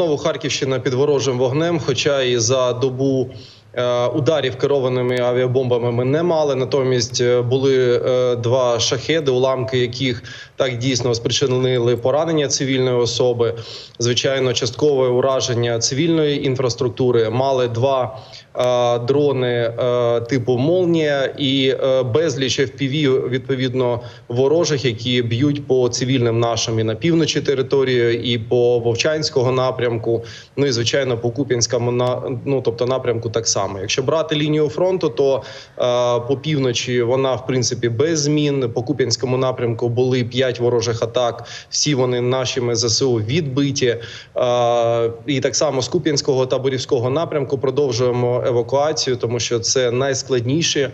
знову Харківщина під ворожим вогнем, хоча і за добу. Е, Ударів керованими авіабомбами ми не мали. Натомість е, були е, два шахеди, уламки яких так дійсно спричинили поранення цивільної особи. Звичайно, часткове ураження цивільної інфраструктури. Мали два дрони типу Молнія і безліч FPV, відповідно ворожих, які б'ють по цивільним нашим і на півночі території, і по Вовчанського напрямку. Ну і звичайно по Куп'янському ну тобто напрямку так само. Якщо брати лінію фронту, то е, по півночі вона в принципі без змін. По Куп'янському напрямку були п'ять ворожих атак. Всі вони нашими ЗСУ відбиті. Е, і так само з Куп'янського та Борівського напрямку продовжуємо евакуацію, тому що це найскладніші е,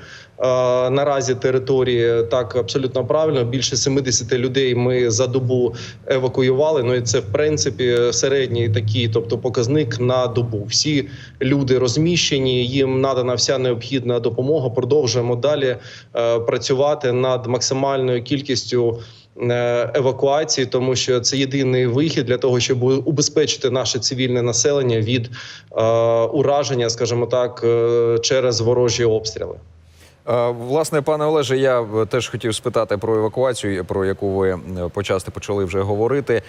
наразі території. Так абсолютно правильно. Більше 70 людей ми за добу евакуювали. Ну і це в принципі середній такий, тобто показник на добу. Всі люди розміщені, їм надана вся необхідна допомога. Продовжуємо далі е, працювати над максимальною кількістю. е, Евакуації, тому що це єдиний вихід для того, щоб убезпечити наше цивільне населення від е, ураження, скажімо так, через ворожі обстріли. Е, Власне, пане Олеже, я е, теж хотів спитати про евакуацію, про яку ви е, почасти почали вже говорити.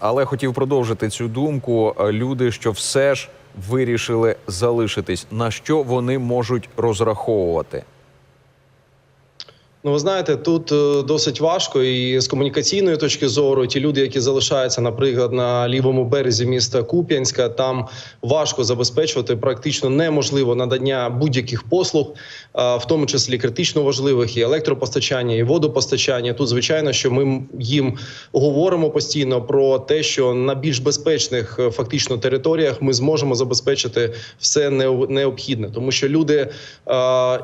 Але хотів продовжити цю думку. Люди, що все ж вирішили залишитись, на що вони можуть розраховувати? Ну, ви знаєте, тут е, досить важко, і з комунікаційної точки зору, ті люди, які залишаються, наприклад, на лівому березі міста Куп'янська, там важко забезпечувати практично неможливо надання будь-яких послуг, е, в тому числі критично важливих і електропостачання, і водопостачання. Тут звичайно, що ми їм говоримо постійно про те, що на більш безпечних е, фактично територіях ми зможемо забезпечити все необхідне, тому що люди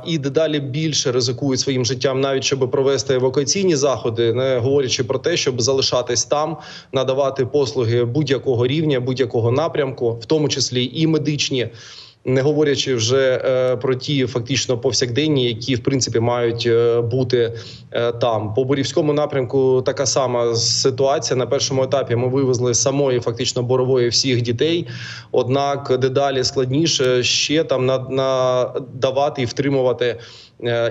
і дедалі більше ризикують своїм життям, навіть щоб провести евакуаційні заходи, не говорячи про те, щоб залишатись там, надавати послуги будь-якого рівня, будь-якого напрямку, в тому числі і медичні. Не говорячи вже е, про ті фактично повсякденні, які в принципі мають е, бути е, там по борівському напрямку. Така сама ситуація. На першому етапі ми вивезли самої фактично борової всіх дітей. Однак дедалі складніше ще там на, надавати і втримувати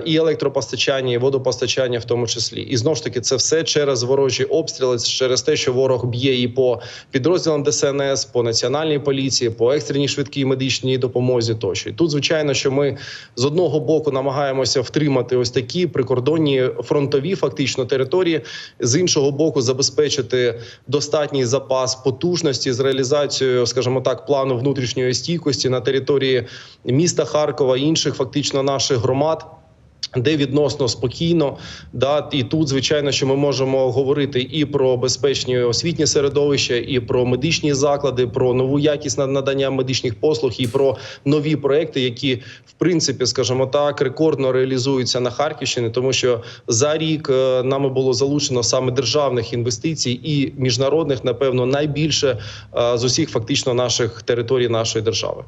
і електропостачання, і водопостачання, в тому числі. І знову ж таки, це все через ворожі обстріли, через те, що ворог б'є і по підрозділам ДСНС, по національній поліції, по екстреній швидкій медичній допомозі. Тощо і тут, звичайно, що ми з одного боку намагаємося втримати ось такі прикордонні фронтові фактично території, з іншого боку, забезпечити достатній запас потужності з реалізацією, скажімо так, плану внутрішньої стійкості на території міста Харкова інших фактично наших громад. Де відносно спокійно, да і тут, звичайно, що ми можемо говорити і про безпечні освітні середовища, і про медичні заклади, про нову якість надання медичних послуг, і про нові проекти, які в принципі, скажімо так, рекордно реалізуються на Харківщині, тому що за рік е, нами було залучено саме державних інвестицій і міжнародних, напевно, найбільше е, з усіх фактично наших територій нашої держави.